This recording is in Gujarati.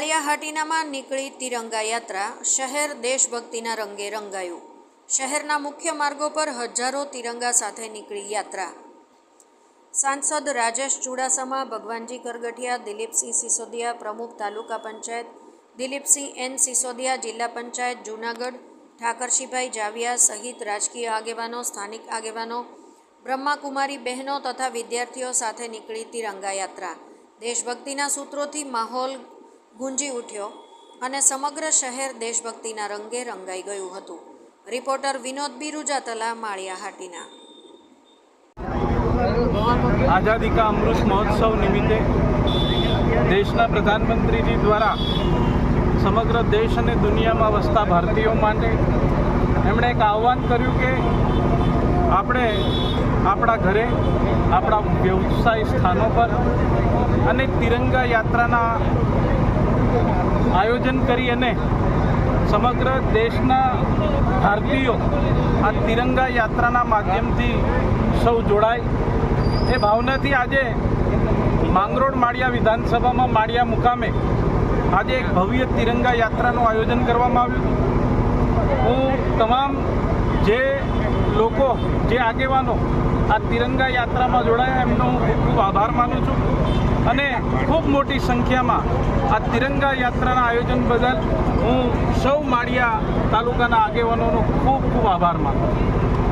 માળિયાહાટીનામાં નીકળી તિરંગા યાત્રા શહેર દેશભક્તિના રંગે રંગાયું. શહેરના મુખ્ય માર્ગો પર હજારો તિરંગા સાથે નીકળી યાત્રા. સાંસદ રાજેશ ચુડાસમા, ભગવાનજી કરગઠિયા, દિલીપસિંહ સિસોદિયા, પ્રમુખ તાલુકા પંચાયત, દિલીપસિંહ એન સિસોદિયા, જિલ્લા પંચાયત, જૂનાગઢ, ઠાકરશીભાઈ જાવિયા સહિત રાજકીય આગેવાનો, સ્થાનિક આગેવાનો, બ્રહ્માકુમારી બહેનો તથા વિદ્યાર્થીઓ સાથે નીકળી તિરંગા યાત્રા. દેશભક્તિના સૂત્રોથી માહોલ ગુંજી ઉઠ્યો અને સમગ્ર શહેર દેશભક્તિના રંગે રંગાઈ ગયું હતું. રિપોર્ટર વિનોદ બિરુજાતલા માળિયાહાટીના આઝાદી કા અમૃત મહોત્સવ નિમિત્તે દેશના પ્રધાનમંત્રીજી દ્વારા સમગ્ર દેશ અને દુનિયામાં વસતા ભારતીયો માટે એમણે એક આહ્વાન કર્યું કે આપણે આપણા ઘરે, આપણા વ્યવસાય સ્થાનો પર અને તિરંગા યાત્રાના આયોજન કરી અને સમગ્ર દેશના ભારતીયો આ તિરંગા યાત્રાના માધ્યમથી સૌ જોડાય. એ ભાવનાથી આજે માંગરોળ માળિયા વિધાનસભામાં માળિયા મુકામે આજે એક ભવ્ય તિરંગા યાત્રાનું આયોજન કરવામાં આવ્યું હું તમામ જે લોકો, જે આગેવાનો આ તિરંગા યાત્રામાં જોડાયા, એમનો હું ખૂબ આભાર માનું છું. અને ખૂબ મોટી સંખ્યામાં આ તિરંગા યાત્રાના આયોજન બદલ હું સૌ માળિયા તાલુકાના આગેવાનોનો ખૂબ ખૂબ આભાર માનું છું.